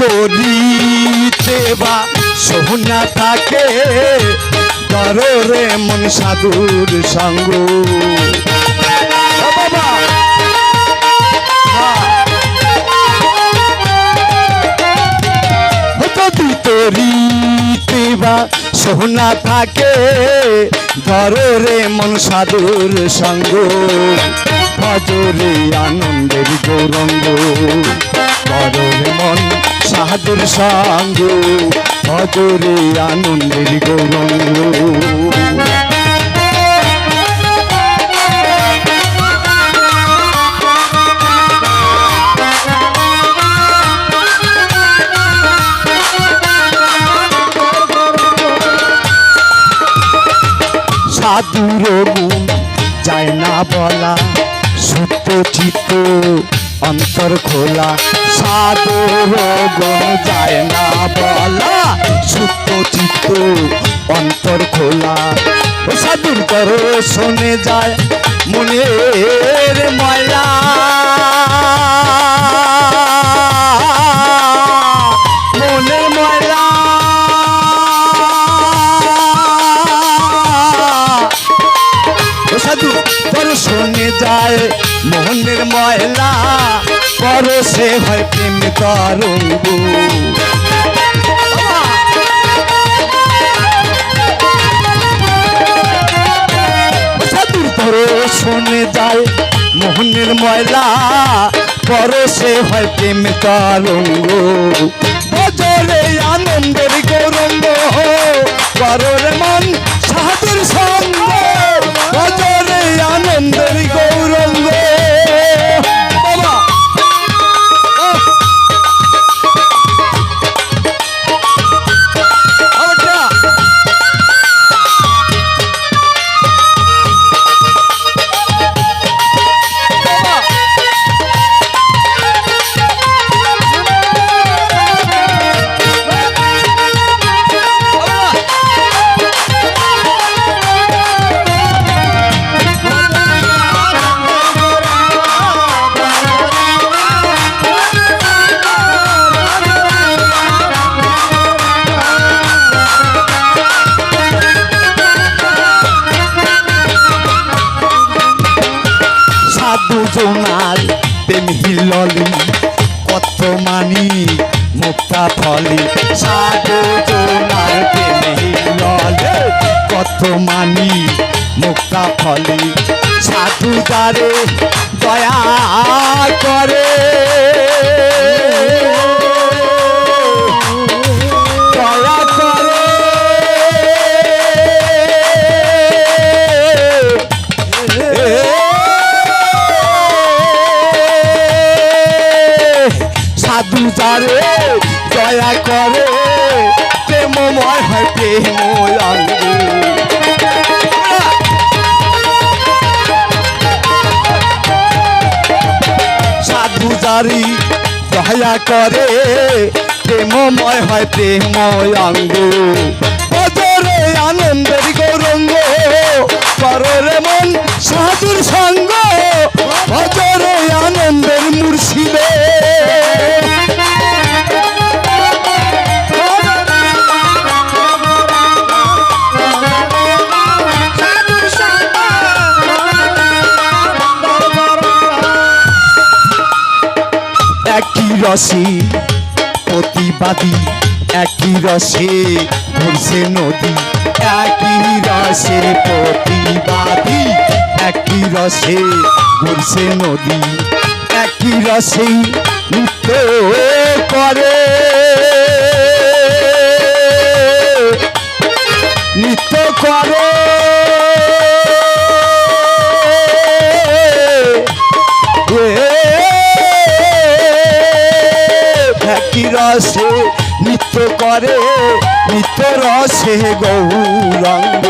তরিতে বা সোহনা থাকে, দররে মন সাধুর সঙ্গ। হ্যাঁ। তরিতে বা সোহনা থাকে, দররে মন সাধুর সঙ্গ। ভজরে আনন্দের সাধুর সঙ্গ ভজরে আনন্দের গৌরঙ্গ সাধুর গুণ যায় না বলা সত্য চিত্ত অন্তর খোলা। সাধুর গুণ যায় না বলা। সত্য চিত্ত অন্তর খোলা। সাধুর করো শোনে যায় মনের ময়লা। যায় মোহনের ময়লা, পরশে হয় প্রেম তরঙ্গ। সাধুর দর্শনে যায় মোহনের ময়লা, পরশে হয় প্রেম তরঙ্গ। বজরে আনন্দের গৌরঙ্গ জোনার প্রেম হিললি, কত মানি মুক্তা ফলি। সাধু জোনার প্রেম হিললে, কত মানি মুক্তা ফলি। সাধু দ্বারে দয়া করে। যারে দয়া করে, প্রেমময় হয় প্রেম সাধু জারি দয়া করে, প্রেমময় হয় প্রেম অঙ্গ বজরে আনন্দের গৌরঙ্গ কররে মন সাধুর সঙ্গ। একই রসে, প্রতিবাদী একই রসে, ঘুরছে নদী। একই রসে, প্রতিবাদী একই রসে, ঘুরছে নদী। একই রসে নৃত্য করে। নৃত্য করে। রসে নৃত্য করে, নিত্য রসে গৌরাঙ্গ।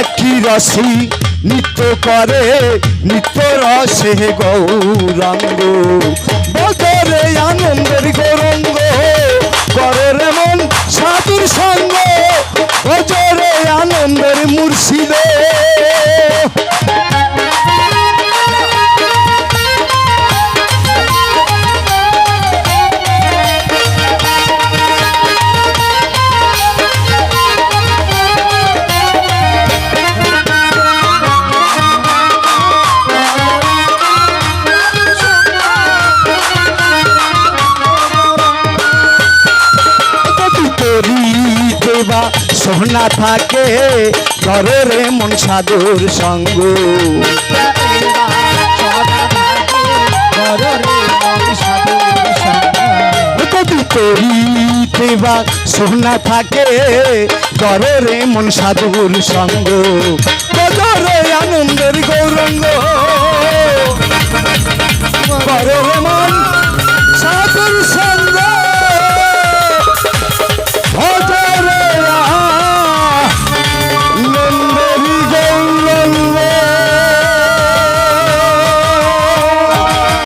একই রসে নৃত্য করে, নিত্য রসে গৌরাঙ্গ। বদরে আনন্দের গৌরঙ্গ করে মন সাধুর সঙ্গ। সোনা থাকে ঘরে রে মন সাধুর সঙ্গ। বা সোনা থাকে ঘরে রে মন সাধুর সঙ্গ। আনন্দের গৌরঙ্গ।